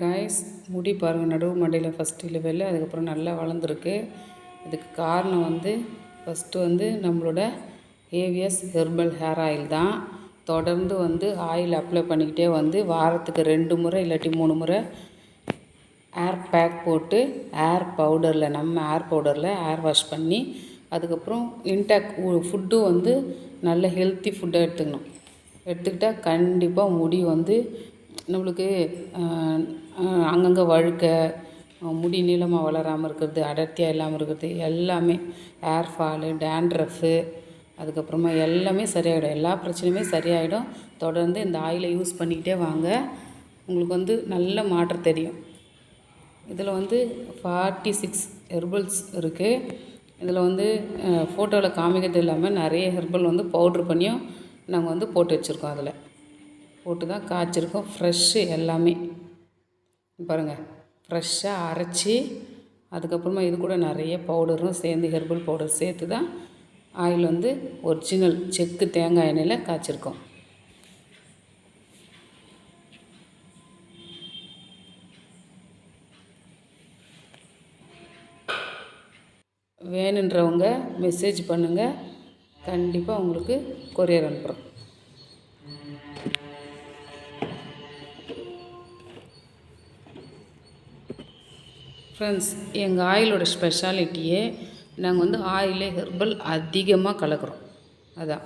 Guys முடி பாருங்கள் நடுவு மண்டையில் ஃபஸ்ட்டு லெவலில் அதுக்கப்புறம் நல்லா வளர்ந்துருக்கு. இதுக்கு காரணம் வந்து ஃபஸ்ட்டு வந்து நம்மளோட ஏவிஎஸ் ஹெர்பல் ஹேர் ஆயில் தான். தொடர்ந்து வந்து ஆயில் அப்ளை பண்ணிக்கிட்டே வந்து வாரத்துக்கு ரெண்டு முறை இல்லாட்டி மூணு முறை ஏர் பேக் போட்டு ஏர் பவுடரில் நம்ம ஏர் பவுடரில் ஏர் வாஷ் பண்ணி அதுக்கப்புறம் இன்டாக் ஃபுட்டும் வந்து நல்ல ஹெல்த்தி ஃபுட்டாக எடுத்துக்கணும். எடுத்துக்கிட்டால் கண்டிப்பாக முடி வந்து நம்மளுக்கு அங்கங்கே வழுக்க முடி நீளமாக வளராமல் இருக்கிறது அடர்த்தியாக இல்லாமல் இருக்கிறது எல்லாமே ஹேர் ஃபாலு டேண்ட்ரஃப்பு அதுக்கப்புறமா எல்லாமே சரியாயிடும். எல்லா பிரச்சனையுமே சரியாயிடும். தொடர்ந்து இந்த ஆயிலை யூஸ் பண்ணிக்கிட்டே வாங்க. உங்களுக்கு வந்து நல்ல மாற்றம் தெரியும். இதில் வந்து ஃபார்ட்டி சிக்ஸ் ஹெர்பல்ஸ் இருக்குது இதில் வந்து ஃபோட்டோவில் காமிக்கிறது இல்லாமல் நிறைய ஹெர்பல் வந்து பவுட்ரு பண்ணியும் நாங்கள் வந்து போட்டு வச்சுருக்கோம் அதில். போட்டு தான் காய்ச்சிருக்கோம். ஃப்ரெஷ்ஷு எல்லாமே. பாருங்கள் ஃப்ரெஷ்ஷாக அரைச்சி அதுக்கப்புறமா இது கூட நிறைய பவுடரும் சேர்ந்து ஹெர்பல் பவுடர் சேர்த்து தான் ஆயில் வந்து ஒரிஜினல் செக்கு தேங்காய் எண்ணெயில் காய்ச்சிருக்கோம். வேணுன்றவங்க மெசேஜ் பண்ணுங்கள் கண்டிப்பாக உங்களுக்கு கொரியர் அனுப்புகிறோம் ஃப்ரெண்ட்ஸ் எங்கள் ஆயிலோட ஸ்பெஷாலிட்டியே நாங்கள் வந்து ஆயிலே ஹெர்பல் அதிகமாக கலக்கிறோம். அதான்.